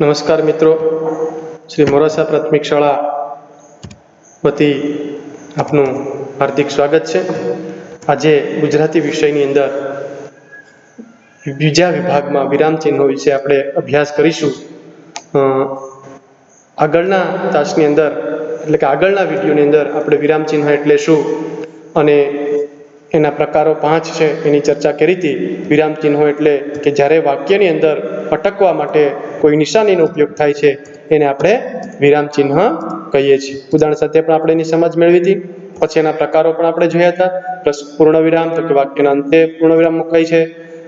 નમસ્કાર મિત્રો. શ્રી મોરાસા પ્રાથમિક શાળા વતી આપનું હાર્દિક સ્વાગત છે. આજે ગુજરાતી વિષયની અંદર બીજા વિભાગમાં વિરામ ચિહ્નો વિશે આપણે અભ્યાસ કરીશું. આગળના તાસની અંદર, એટલે કે આગળના વિડીયોની અંદર આપણે વિરામ ચિહ્ન એટલે શું અને એના પ્રકારો પાંચ છે એની ચર્ચા કરી હતી. વિરામ ચિહ્નો એટલે કે જ્યારે વાક્યની અંદર અટકવા માટે કોઈ નિશાનીનો ઉપયોગ થાય છે, એને આપણે વિરામ ચિહ્ન કહીએ છીએ. ઉદાહરણ સાથે પણ આપણે એની સમજ મેળવી હતી. પછી એના પ્રકારો પણ આપણે જોયા હતા. પ્લસ પૂર્ણ વિરામ, તો કે વાક્યના અંતે પૂર્ણ વિરામ મુકાય છે.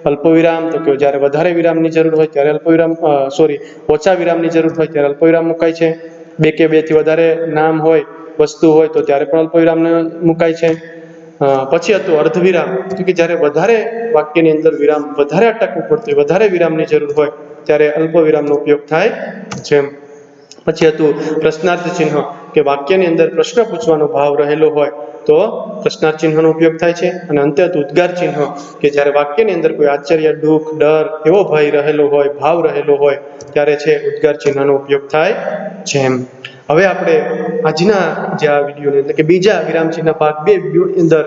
અલ્પ વિરામ, તો કે જ્યારે વધારે વિરામની જરૂર હોય ત્યારે અલ્પવિરામ સોરી ઓછા વિરામની જરૂર હોય ત્યારે અલ્પવિરામ મુકાય છે. બે કે બેથી વધારે નામ હોય, વસ્તુ હોય, તો ત્યારે પણ અલ્પ વિરામ મુકાય છે. પછી હતું અર્ધવિરામ કે જ્યારે વધારે વાક્યની અંદર વિરામ, વધારે અટકવું પડતું હોય, વધારે વિરામની જરૂર હોય ત્યારે અલ્પ વિરામનો ઉપયોગ થાય. છે પછી હતું પ્રશ્નાર્થ ચિહ્ન, કે વાક્યની અંદર પ્રશ્ન પૂછવાનો ભાવ રહેલો હોય તો પ્રશ્નાર્થ ચિહ્નનો ઉપયોગ થાય છે. અને અંતે ઉદ્ગાર ચિહ્ન, કે જ્યારે વાક્યની અંદર કોઈ આશ્ચર્ય, દુઃખ, ડર એવો ભય રહેલો હોય, ભાવ રહેલો હોય, ત્યારે છે ઉદ્ગાર ચિહ્નનો ઉપયોગ થાય જેમ હવે આપણે આજના જે આ વિડીયોની એટલે કે બીજા વિરામ ચિહ્ન ભાગ બે અંદર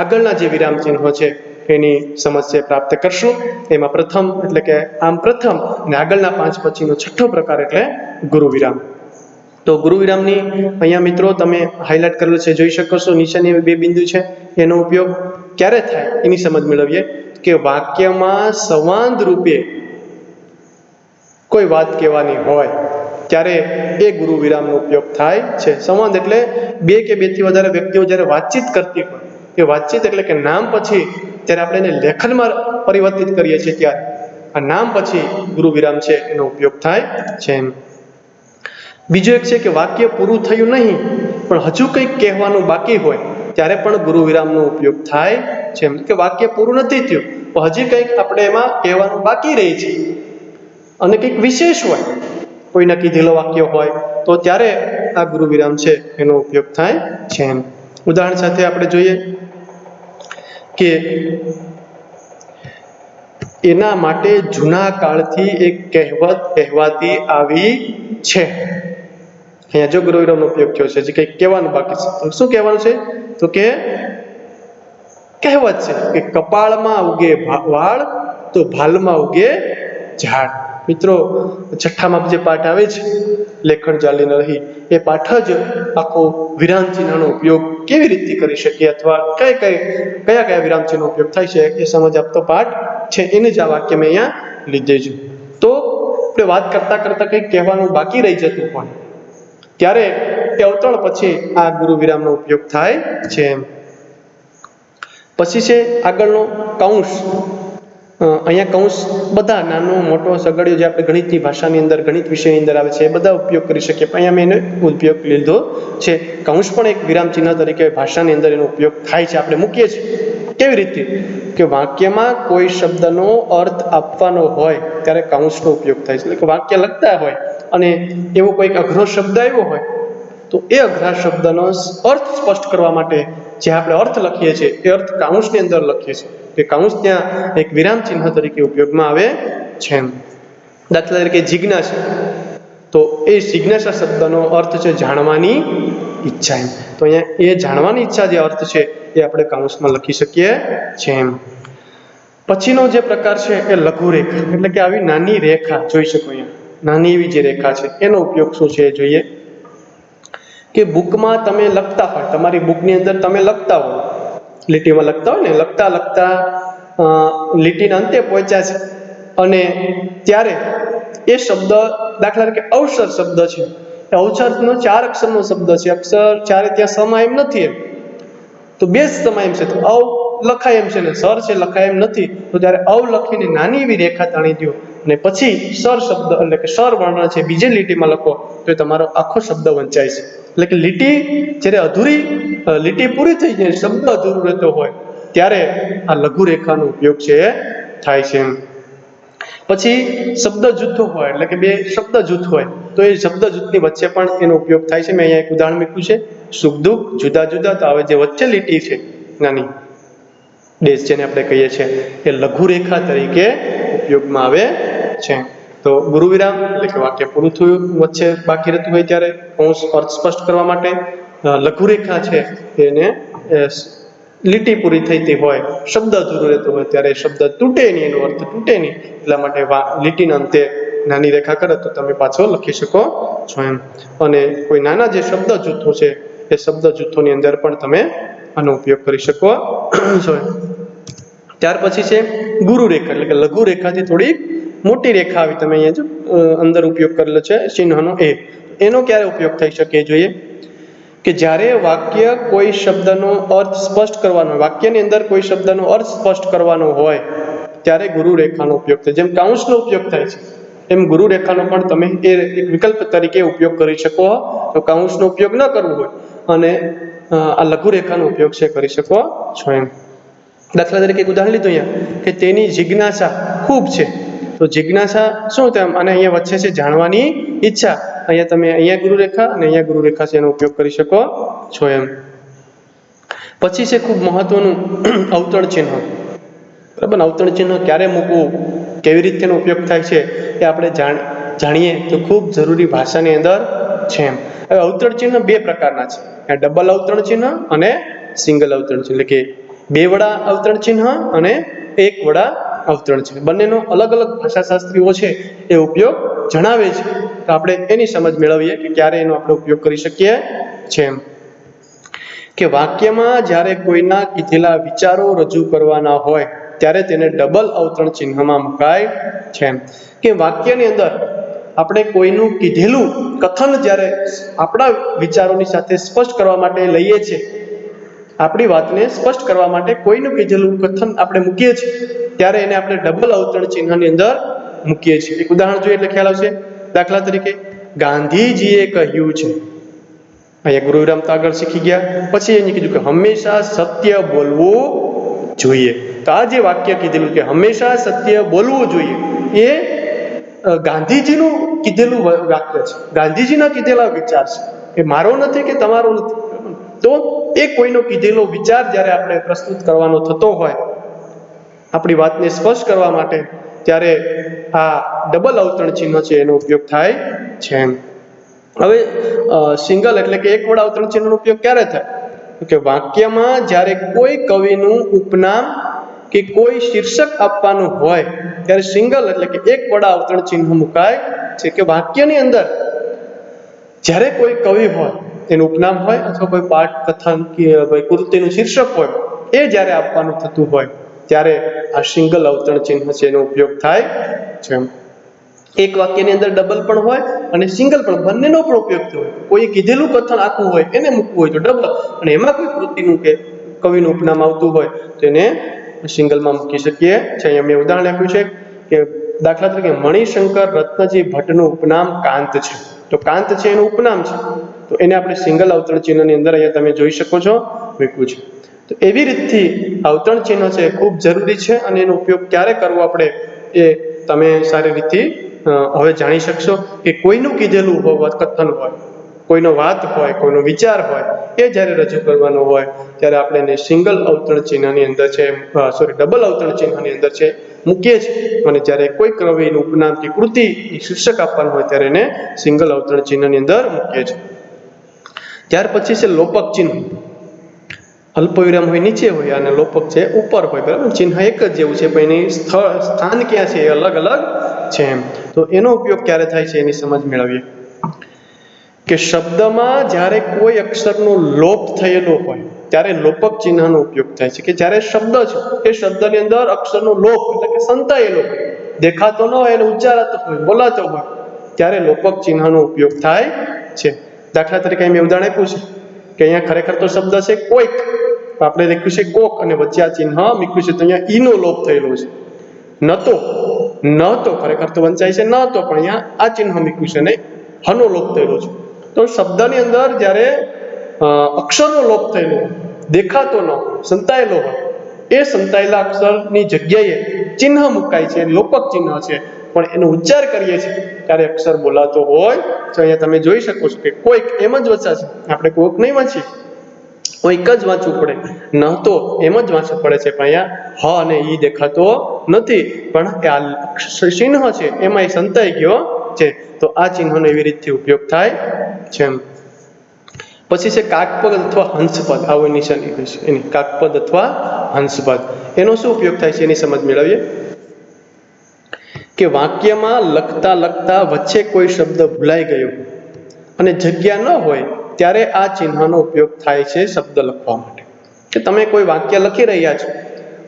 આગળના જે વિરામ ચિહ્નો છે એની સમસ્યા પ્રાપ્ત કરશું. એમાં પ્રથમ, એટલે કે આમ પ્રથમ અને આગળના પાંચ પછીનો છઠ્ઠો પ્રકાર એટલે ગુરુ વિરામ તો ગુરુ વિરામની અહીંયા મિત્રો તમે હાઇલાઇટ કરેલું છે, જોઈ શકો છો, નીચેની બે બિંદુ છે, એનો ઉપયોગ ક્યારે થાય એની સમજ મેળવીએ કે વાક્યમાં સંવાદ રૂપે કોઈ વાત કહેવાની હોય, ત્યારે એ ગુરુ વિરામનો ઉપયોગ થાય છે. સંવાદ એટલે બે કે બેથી વધારે વ્યક્તિઓ જ્યારે વાતચીત કરતી હોય, એ વાતચીત એટલે કે નામ પછી ત્યારે આપણે એને લેખનમાં પરિવર્તિત કરીએ છીએ ત્યારે. આ નામ પછી ગુરુ વિરામ છે, એનો ઉપયોગ થાય છે એમ. બીજું એક છે કે વાક્ય પૂરું થયું નહીં, પણ હજુ કંઈક કહેવાનું બાકી હોય, ત્યારે પણ ગુરુ વિરામનો ઉપયોગ થાય છે એમ. કે વાક્ય પૂરું નથી થયું પણ હજી કંઈક આપણે એમાં કહેવાનું બાકી રહી છે. અને કંઈક વિશેષ હોય કોઈના કીધેલો વાક્ય હોય, તો ત્યારે આ ગુરુ વિરામ છે, એનો ઉપયોગ થાય છે એમ. ઉદાહરણ સાથે આપણે જોઈએ કે એના માટે જૂના કાળથી એક કહેવત કહેવાતી આવી છે. અહીંયા જો ગુરુ ઉપયોગ થયો છે હજી કંઈક કહેવાનું બાકી છે. શું કહેવાનું છે? તો કે કહેવત છે કે કપાળમાં ઉગે વાળ, તો ભાલમાં ઉગે ઝાડ. મિત્રો, છઠ્ઠામાં જે પાઠ આવે છે, લેખન ચાલી ન રહી, એ પાઠ જ આખો વિરામ ચિહ્નનો ઉપયોગ કેવી રીતે કરી શકીએ અથવા કઈ કઈ, કયા કયા વિરામ ચિહ્નનો ઉપયોગ થાય છે, એ સમજ આપતો પાઠ છે, એને જ આ વાક્ય મેં અહીંયા લીધે છે. તો આપણે વાત કરતા કરતા કંઈક કહેવાનું બાકી રહી જતું પણ. ત્યારે એ અવતરણ પછી આ ગુરુ વિરામનો ઉપયોગ થાય છે એમ. પછી છે આગળનો કૌંસ. અહીંયા કૌંસ બધા નાનો, મોટો સગડિયો જે આપણે ગણિતની ભાષાની અંદર, ગણિત વિષયની અંદર આવે છે, એ બધા ઉપયોગ કરી શકીએ. પણ અહીંયા મેં એનો ઉપયોગ લીધો છે. કૌંસ પણ એક વિરામ ચિહ્ન તરીકે ભાષાની અંદર એનો ઉપયોગ થાય છે. આપણે મૂકીએ છીએ. કેવી રીતે? કે વાક્યમાં કોઈ શબ્દનો અર્થ આપવાનો હોય, ત્યારે કૌંસનો ઉપયોગ થાય છે. એટલે કે વાક્ય લખતા હોય અને એવો કોઈક અઘરો શબ્દ આવ્યો હોય, તો એ અઘરા શબ્દનો અર્થ સ્પષ્ટ કરવા માટે જે આપણે અર્થ લખીએ છીએ, એ અર્થ કાઉન્સની અંદર લખીએ છીએ. કે કૌંસ ત્યાં એક વિરામ ચિહ્ન તરીકે ઉપયોગમાં આવે છે. દાખલા તરીકે જિજ્ઞાસા. તો એ જિજ્ઞાસા શબ્દનો અર્થ છે જાણવાની ઈચ્છા એમ. તો અહીંયા એ જાણવાની ઈચ્છા જે અર્થ છે એ આપણે કાઉન્સમાં લખી શકીએ છીએ એમ. પછીનો જે પ્રકાર છે એ લઘુ રેખા એટલે કે આવી નાની રેખા જોઈ શકો અહીંયા. નાની એવી જે રેખા છે, એનો ઉપયોગ શું છે જોઈએ. કે બુકમાં તમે લખતા હોય, તમારી બુકની અંદર તમે લખતા હોય લીટીમાં લખતા હોય ને, લખતા લખતા લીટીના અંતે પહોંચ્યા છે. અને ત્યારે એ શબ્દ દાખલા તરીકે અવસર શબ્દ છે. અવસરનો ચાર અક્ષરનો શબ્દ છે. અક્ષર ચારે ત્યાં સમાય નથી એમ. તો બે જ છે. તો અવ લખાય એમ છે ને, સર છે લખાય એમ નથી. તો ત્યારે અવ લખીને નાની એવી રેખા તાણી દો. અને પછી સર શબ્દ એટલે કે સર વર્ણ છે બીજી લીટીમાં લખો. તો તમારો આખો શબ્દ વંચાય છે. એટલે કે લીટી જ્યારે અધૂરી લીટી પૂરી થઈ જાય, શબ્દ અધૂરો રહેતો હોય, ત્યારે આ લઘુ રેખાનો ઉપયોગ છે, થાય છે પછી શબ્દ જૂથો હોય, એટલે કે બે શબ્દ જૂથ હોય, તો એ શબ્દ જૂથની વચ્ચે પણ એનો ઉપયોગ થાય છે. મેં અહીંયા એક ઉદાહરણ મૂક્યું છે, સુખ દુઃખ જુદા જુદા, તો હવે જે વચ્ચે લીટી છે, નાની ડેશ જેને આપણે કહીએ છીએ, એ લઘુ રેખા તરીકે ઉપયોગમાં આવે છે. તો ગુરુ વિરામ એટલે કે વાક્ય પૂરું થયું વચ્ચે બાકી રહેતું હોય ત્યારે હું અર્થ સ્પષ્ટ કરવા માટે લઘુરેખા છે એને લીટી પૂરી થઈતી હોય, શબ્દ અધૂરો રહેતો હોય, ત્યારે શબ્દ તૂટે નહીં, એનો અર્થ તૂટે નહીં. એટલા માટે લીટીના અંતે નાની રેખા કરે, તો તમે પાછો લખી શકો છો એમ. અને કોઈ નાના જે શબ્દ જૂથો છે, એ શબ્દ જૂથોની અંદર પણ તમે આનો ઉપયોગ કરી શકો છો. ત્યાર પછી છે ગુરુ રેખા એટલે કે લઘુ રેખાથી થોડી મોટી રેખા આવી તમે અહીંયા અંદર ઉપયોગ કરેલો છે, ચિહ્નનો એ. એનો ક્યારે ઉપયોગ થઈ શકે જોઈએ? કે જ્યારે વાક્ય કોઈ શબ્દનો અર્થ સ્પષ્ટ કરવાનો વાક્યની અંદર કોઈ શબ્દનો અર્થ સ્પષ્ટ કરવાનો હોય, ત્યારે ગુરુ રેખાનો ઉપયોગ થાય. જેમ કાઉન્સનો ઉપયોગ થાય છે, એમ ગુરુ રેખાનો પણ તમે એ વિકલ્પ તરીકે ઉપયોગ કરી શકો તો કાઉન્સનો ઉપયોગ ન કરવો હોય, અને આ લઘુ રેખાનો ઉપયોગ છે, કરી શકો છો એમ. દાખલા તરીકે એક ઉદાહરણ લીધું અહીંયા, કે તેની જિજ્ઞાસા ખૂબ છે. તો જિજ્ઞાસા શું તેમ, અને અહીંયા વચ્ચે છે જાણવાની ઈચ્છા. અહીંયા તમે અહીંયા ગુરુરેખા અને અહીંયા ગુરુરેખા છે એનો ઉપયોગ કરી શકો છો એમ. પછી છે ખૂબ મહત્વનું અવતરણ ચિહ્ન. બરાબર? ને? અવતરણ ચિહ્ન ક્યારે મૂકવું? કેવી રીતે એનો ઉપયોગ થાય છે એ આપણે જાણ, જાણીએ તો ખૂબ જરૂરી ભાષાની અંદર છે એમ. હવે અવતરણ ચિહ્ન બે પ્રકારના છે. ડબલ અવતરણ ચિહ્ન અને સિંગલ અવતરણ ચિહ્ન. એટલે કે બે વડા અવતરણ ચિહ્ન અને એક વડા અવતરણ ચિહ્ન. બંનેનો અલગ અલગ ભાષાશાસ્ત્રીઓ છે એ ઉપયોગ જણાવે છે તો આપણે એની સમજ મેળવીએ કે ક્યારે એનો આપણે ઉપયોગ કરી શકીએ છે એમ કે વાક્યમાં જ્યારે કોઈના કીધેલા વિચારો રજૂ કરવાના હોય, ત્યારે તેને ડબલ અવતરણ ચિહ્નમાં મુકાય છે. કે વાક્યની અંદર આપણે કોઈનું કીધેલું કથન જ્યારે આપણા વિચારોની સાથે સ્પષ્ટ કરવા માટે લઈએ છીએ, આપણી વાતને સ્પષ્ટ કરવા માટે કોઈનું કીધેલું કથન આપણે મૂકીએ છીએ, ત્યારે એને આપણે ડબલ અવતરણ ચિહ્નની અંદર મૂકીએ છીએ. એક ઉદાહરણ જોઈએ એટલે ખ્યાલ આવશે. દાખલા તરીકે, ગાંધીજીએ કહ્યું છે. અહીંયા ગુરુ વિરામ તો આગળ શીખી ગયા. પછી એને કીધું કે હંમેશા સત્ય બોલવું જોઈએ. તો આ જે વાક્ય કીધેલું કે હંમેશા સત્ય બોલવું જોઈએ, એ ગાંધીજીનું કીધેલું વાક્ય છે. ગાંધીજીના કીધેલા વિચાર છે. એ મારો નથી કે તમારો નથી. તો એ કોઈનો કીધેલો વિચાર જ્યારે આપણે પ્રસ્તુત કરવાનો થતો હોય, આપણી વાતને સ્પષ્ટ કરવા માટે ત્યારે આ ડબલ અવતરણ ચિહ્ન છે એનો ઉપયોગ થાય છે હવે સિંગલ એટલે કે એક વડા અવતરણ ચિહ્નનો ઉપયોગ ક્યારે થાય? કે વાક્યમાં જ્યારે કોઈ કવિનું ઉપનામ કે કોઈ શીર્ષક આપવાનું હોય, ત્યારે સિંગલ એટલે કે એક વડા અવતરણ ચિહ્ન મુકાય છે કે વાક્યની અંદર. જ્યારે કોઈ કવિ હોય, તેનું ઉપનામ હોય અથવા કોઈ પાઠ કથન કે ભાઈ કૃતિનું શીર્ષક હોય, એ જ્યારે આપવાનું થતું હોય ત્યારે આ સિંગલ અવતરણ ચિહ્ન છે એનો ઉપયોગ થાય છે એક વાક્યની અંદર ડબલ પણ હોય અને સિંગલ પણ, બંનેનો પણ ઉપયોગ થયો હોય. કોઈ કીધેલું કથન આખું હોય, એને મૂકવું હોય તો ડબલ અને એમાં કોઈ કૃતિનું કે કવિનું ઉપનામ આવતું હોય તો એને સિંગલમાં મૂકી શકીએ છે અહીંયા મેં ઉદાહરણ આપ્યું છે કે દાખલા તરીકે મણિશંકર રત્નજી ભટ્ટનું ઉપનામ કાંત છે. તો કાંત છે એનું ઉપનામ છે. તો એને આપણે સિંગલ અવતરણ ચિહ્નની અંદર અહીંયા તમે જોઈ શકો છો, મૂક્યું છે. તો એવી રીતથી અવતરણ ચિહ્નો છે ખૂબ જરૂરી છે અને એનો ઉપયોગ ક્યારે કરવો આપણે એ તમે સારી રીતથી હવે જાણી શકશો કે કોઈનું કીધેલું હોય, કથન હોય, કોઈનો વાત હોય, કોઈનો વિચાર હોય, એ જ્યારે રજૂ કરવાનો હોય, ત્યારે આપણે એને સિંગલ અવતરણ ચિહ્નની અંદર છે સોરી ડબલ અવતરણ ચિહ્નની અંદર છે, મૂકીએ છીએ અને જ્યારે કોઈ કવિનું ઉપનામ કે કૃતિ શીર્ષક આપવાનું હોય ત્યારે એને સિંગલ અવતરણ ચિહ્નની અંદર મૂકીએ છીએ ત્યાર પછી છે લોપક ચિહ્ન. અલ્પવિરામ હોય, નીચે હોય અને લોપક છે, ઉપર હોય, બરાબર? ચિહ્ન એક જ જેવું છે, પણ એની સ્થળ, સ્થાન ક્યાં છે એ અલગ અલગ છે એમ. તો એનો ઉપયોગ ક્યારે થાય છે એની સમજ મેળવીએ. કે શબ્દમાં જ્યારે કોઈ અક્ષરનો લોપ થયેલો હોય, ત્યારે લોપક ચિહ્નનો ઉપયોગ થાય છે. કે જ્યારે શબ્દ છે, એ શબ્દની અંદર અક્ષરનો લોપ એટલે કે સંતાયેલો દેખાતો ન હોય એને ઉચ્ચારાતો હોય, બોલાતો હોય, ત્યારે લોપક ચિહ્નનો ઉપયોગ થાય છે. દાખલા તરીકે મેં ઉદાહરણ આપ્યું છે, કે અહીંયા ખરેખર તો શબ્દ છે કોઈક. આપણે લખ્યું છે કોક અને વચ્ચે આ ચિહ્ન મૂક્યું છે તો અહીંયા ઈનો લોપ થયેલો છે. નતો ન તો ખરેખર તો વંચાય છે, ન તો, પણ અહીંયા આ ચિહ્ન મૂક્યું છે ને હનો લોપ થયેલો છે. તો શબ્દની અંદર જ્યારે અક્ષરનો લોપ થયેલો, દેખાતો ન સંતાયેલો હોય, એ સંતાયેલા અક્ષરની જગ્યાએ ચિહ્ન મુકાય છે, લોપક ચિહ્ન છે, પણ એનો ઉચ્ચાર કરીએ છીએ, ત્યારે અક્ષર બોલાતો હોય, તો અહીંયા તમે જોઈ શકો છો કે કોઈક એમ જ વચ્ચા છે આપણે કોઈક નહીં વાંચીએ. એક જ વાંચવું પડે. ન તો એમ જ વાંચવું પડે છે પણ અહીંયા હ અને ઈ દેખાતો નથી. પણ એ આ ચિહ્ન છે, એમાં એ સંતાઈ ગયો છે. તો આ ચિહ્નનો એવી રીતથી ઉપયોગ થાય છે પછી છે કાકપદ અથવા હંસપદ. આવું નિશાની છે. એની કાકપદ અથવા હંસપદ. એનો શું ઉપયોગ થાય છે એની સમજ મેળવીએ? કે વાક્યમાં લખતા લખતા વચ્ચે કોઈ શબ્દ ભૂલાઈ ગયો અને જગ્યા ન હોય ત્યારે આ ચિહ્નનો ઉપયોગ થાય છે શબ્દ લખવા માટે. કે તમે કોઈ વાક્ય લખી રહ્યા છો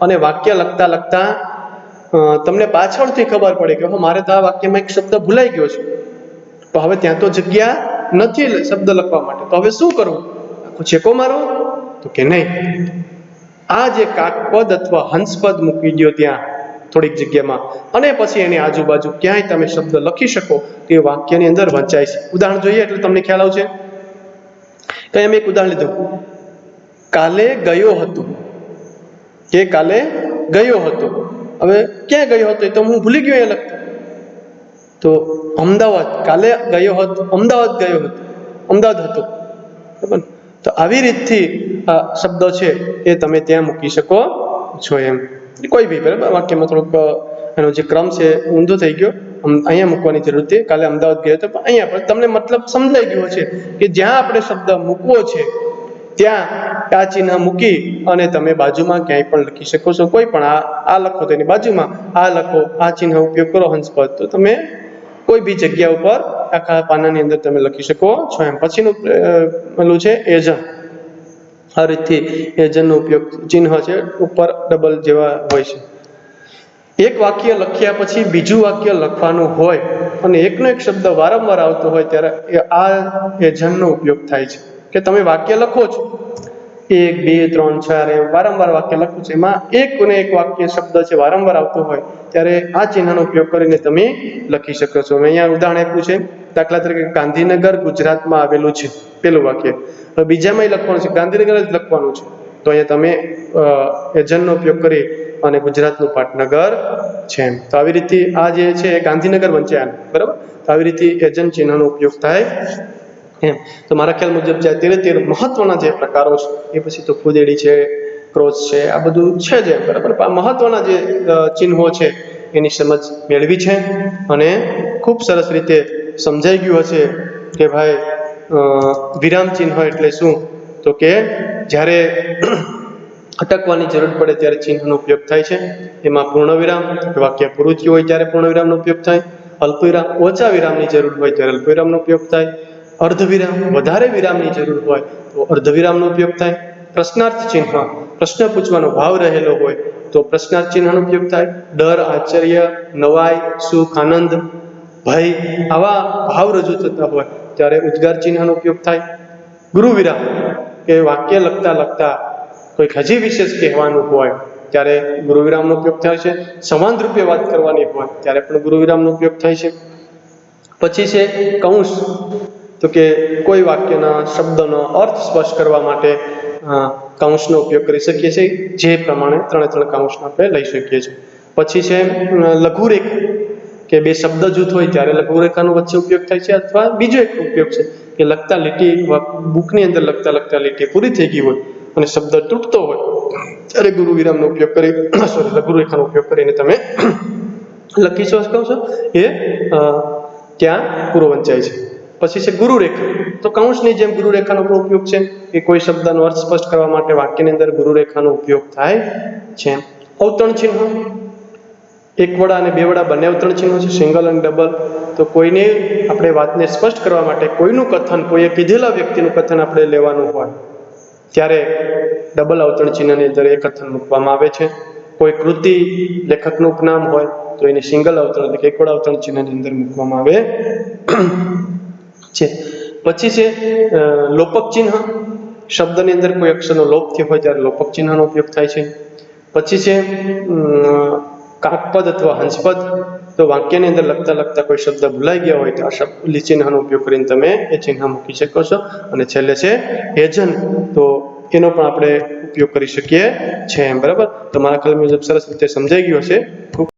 અને વાક્ય લખતા લખતા તમને પાછળથી ખબર પડે કે હો મારે તો આ વાક્યમાં એક શબ્દ ભૂલાઈ ગયો છે. તો હવે ત્યાં તો જગ્યા નથી શબ્દ લખવા માટે. તો હવે શું કરવું? આખો ચેકો મારો તો કે નહીં. આ જે કાકપદ અથવા હંસપદ મૂકી દો ત્યાં, થોડીક જગ્યામાં. અને પછી એની આજુબાજુ ક્યાંય તમે શબ્દ લખી શકો, તે વાક્યની અંદર વંચાય છે. ઉદાહરણ જોઈએ એટલે તમને ખ્યાલ આવશે. તો એમ એક ઉદાહરણ લીધું. કાલે ગયો હતો. કે કાલે ગયો હતો. હવે ક્યાં ગયો હતો એ તો હું ભૂલી ગયો એ લખતો તો અમદાવાદ, કાલે ગયો હતો, અમદાવાદ ગયો હતો, અમદાવાદ હતો. બરાબર? તો આવી રીતથી આ શબ્દો છે એ તમે ત્યાં મૂકી શકો છો એમ. કોઈ બી, બરાબર? વાક્યમાં થોડુંક એનો જે ક્રમ છે ઊંધો થઈ ગયો. અહીંયા મૂકવાની જરૂર હતી. કાલે અમદાવાદ ગયો હતો. પણ અહીંયા પણ તમને મતલબ સમજાઈ ગયો છે કે જ્યાં આપણે શબ્દ મૂકવો છે, ત્યાં આ ચિહ્ન મૂકી અને તમે બાજુમાં ક્યાંય પણ લખી શકો છો. કોઈ પણ આ આ લખો તેની બાજુમાં આ લખો, આ ચિહ્ન ઉપયોગ કરો હંસપદ તો તમે કોઈ બી જગ્યા ઉપર આખા પાનાની અંદર તમે લખી શકો છો. એમ પછીનું પેલું છે એજન આ રીતથી એજનનો ઉપયોગ ચિહ્ન છે, ઉપર ડબલ જેવા હોય છે. એક વાક્ય લખ્યા પછી બીજું વાક્ય લખવાનું હોય અને એકનો એક શબ્દ વારંવાર આવતો હોય ત્યારે એ આ એજનનો ઉપયોગ થાય છે. કે તમે વાક્ય લખો છો. એક, બે, ત્રણ, ચાર એમ વારંવાર વાક્ય લખો છો. એમાં એક અને એક વાક્ય શબ્દ છે વારંવાર આવતો હોય ત્યારે આ ચિહ્નનો ઉપયોગ કરીને તમે લખી શકો છો. મેં અહીંયા ઉદાહરણ આપ્યું છે. દાખલા તરીકે ગાંધીનગર ગુજરાતમાં આવેલું છે પેલું વાક્ય. બીજામાં લખવાનું છે. ગાંધીનગર જ લખવાનું છે. તો અહીંયા તમે એજન્ટનો ઉપયોગ કરી અને ગુજરાતનું પાટનગર છે તો આવી રીતે આ જે છે એ ગાંધીનગર વંચાયન, બરાબર? તો આવી રીતે એજન્ટ ચિહ્નનો ઉપયોગ થાય એમ. તો મારા ખ્યાલ મુજબ જે તેરે તેર મહત્વના જે પ્રકારો છે, એ પછી તો ફુદેડી છે, ક્રોસ છે, આ બધું છે જ બરાબર? આ મહત્વના જે ચિહ્નો છે, એની સમજ મેળવી છે અને ખૂબ સરસ રીતે સમજાઈ ગયું હશે કે ભાઈ વિરામ ચિહ્ન એટલે શું? તો કે જ્યારે અટકવાની જરૂર પડે ત્યારે ચિહ્નનો ઉપયોગ થાય છે. એમાં પૂર્ણ વિરામ વાક્ય પૂરું હોય ત્યારે પૂર્ણ વિરામનો ઉપયોગ થાય. અલ્પ વિરામ ઓછા વિરામની જરૂર હોય ત્યારે અલ્પવિરામનો ઉપયોગ થાય. અર્ધ વિરામ વધારે વિરામની જરૂર હોય તો અર્ધ વિરામનો ઉપયોગ થાય. પ્રશ્નાર્થ ચિહ્ન, પ્રશ્ન પૂછવાનો ભાવ રહેલો હોય તો પ્રશ્નાર્થ ચિહ્નનો ઉપયોગ થાય. ડર, આશ્ચર્ય, નવાઈ, સુખ, આનંદ, ભય આવા ભાવ રજૂ થતા હોય ત્યારે ઉદ્ગાર ચિહ્નનો ઉપયોગ થાય. ગુરુ વિરામ કે વાક્ય લખતા લખતા કોઈક હજી વિશેષ કહેવાનું હોય, ત્યારે ગુરુ વિરામનો ઉપયોગ થાય છે. સમાન રૂપે વાત કરવાની હોય, ત્યારે પણ ગુરુ વિરામનો ઉપયોગ થાય છે. પછી છે કૌંસ. તો કે કોઈ વાક્યના શબ્દનો અર્થ સ્પષ્ટ કરવા માટે કૌંસનો ઉપયોગ કરી શકીએ છીએ. જે પ્રમાણે ત્રણે ત્રણ કૌંસનો આપણે લઈ શકીએ છીએ. પછી છે લઘુરેખ. કે બે શબ્દ જૂથ હોય, ત્યારે લઘુરેખાનો વચ્ચે ઉપયોગ થાય છે અથવા બીજો એક ઉપયોગ છે, કે લખતા લીટી બુકની અંદર લખતા લખતા લીટી પૂરી થઈ ગઈ હોય. અને શબ્દ તૂટતો હોય, ત્યારે ગુરુ વિરામનો ઉપયોગ કરી સોરી લઘુરેખાનો ઉપયોગ કરીને તમે લખી શકો છો. એ ત્યાં પૂરો વંચાય છે. પછી છે ગુરુરેખા. તો કૌંસની જેમ ગુરુરેખાનો પણ ઉપયોગ છે, કે કોઈ શબ્દનો અર્થ સ્પષ્ટ કરવા માટે વાક્યની અંદર ગુરુરેખાનો ઉપયોગ થાય છે. અવતરણ ચિહ્ન. એક વડા અને બે વડા બંને અવતરણ ચિહ્નો છે, સિંગલ અને ડબલ. તો કોઈને આપણે વાતને સ્પષ્ટ કરવા માટે કોઈનું કથન, કોઈએ કીધેલા વ્યક્તિનું કથન આપણે લેવાનું હોય. ત્યારે ડબલ અવતરણ ચિહ્નની અંદર એક અથન મૂકવામાં આવે છે. કોઈ કૃતિ લેખકનું ઉપનામ હોય તો એને સિંગલ અવતરણ એટલે કે અવતરણ ચિહ્નની અંદર મૂકવામાં આવે છે. પછી છે લોપક ચિહ્ન શબ્દની અંદર કોઈ અક્ષરનો લોપ થયો હોય ત્યારે લોપક ચિહ્નનો ઉપયોગ થાય છે. પછી છે કાકપદ અથવા હંસપદ. તો વાક્યની અંદર લખતા લખતા કોઈ શબ્દ ભૂલાઈ ગયા હોય તો આ શબ્દ ચિહ્નનો ઉપયોગ કરીને તમે એ ચિહ્ન મૂકી શકો છો. અને છેલ્લે છે એજન તો એનો પણ આપણે ઉપયોગ કરી શકીએ છીએ એમ, બરાબર? તો મારા ખ્યાલ મુજબ સરસ રીતે સમજાઈ ગયો છે